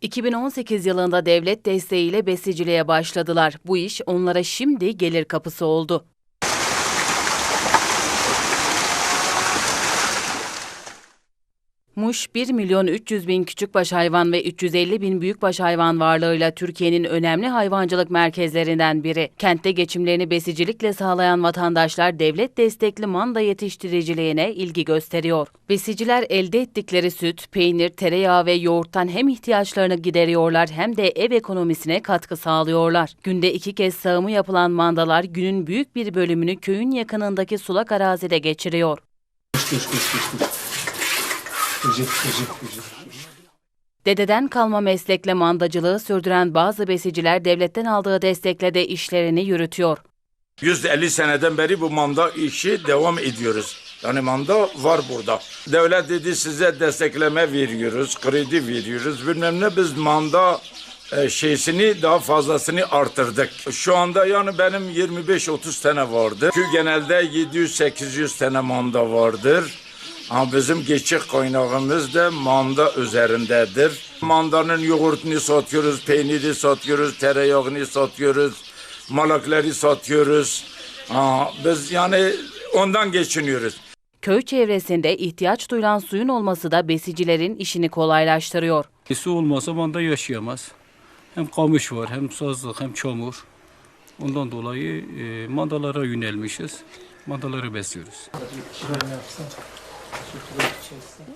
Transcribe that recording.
2018 yılında devlet desteğiyle besiciliğe başladılar. Bu iş onlara şimdi gelir kapısı oldu. Muş 1 milyon 300 bin küçükbaş hayvan ve 350 bin büyükbaş hayvan varlığıyla Türkiye'nin önemli hayvancılık merkezlerinden biri. Kentte geçimlerini besicilikle sağlayan vatandaşlar devlet destekli manda yetiştiriciliğine ilgi gösteriyor. Besiciler elde ettikleri süt, peynir, tereyağı ve yoğurttan hem ihtiyaçlarını gideriyorlar hem de ev ekonomisine katkı sağlıyorlar. Günde iki kez sağımı yapılan mandalar günün büyük bir bölümünü köyün yakınındaki sulak arazide geçiriyor. Koş koş koş koş. Gıcık. Dededen kalma meslekle mandacılığı sürdüren bazı besiciler devletten aldığı destekle de işlerini yürütüyor. 150 seneden beri bu manda işi devam ediyoruz. Yani manda var burada. Devlet dedi size destekleme veriyoruz, kredi veriyoruz. Bilmem ne biz manda e, şeysini daha fazlasını artırdık. Şu anda yani benim 25-30 tane vardır. Çünkü genelde 700-800 tane manda vardır. Ama bizim geçik kaynağımız da manda üzerindedir. Mandanın yoğurtunu satıyoruz, peyniri satıyoruz, tereyağını satıyoruz, malakları satıyoruz. Aa, biz yani ondan geçiniyoruz. Köy çevresinde ihtiyaç duyulan suyun olması da besicilerin işini kolaylaştırıyor. E, Su olmasa manda yaşayamaz. Hem kamış var, hem sazlık, hem çamur. Ondan dolayı e, mandalara yönelmişiz. Mandaları besliyoruz kültürün içerisinde.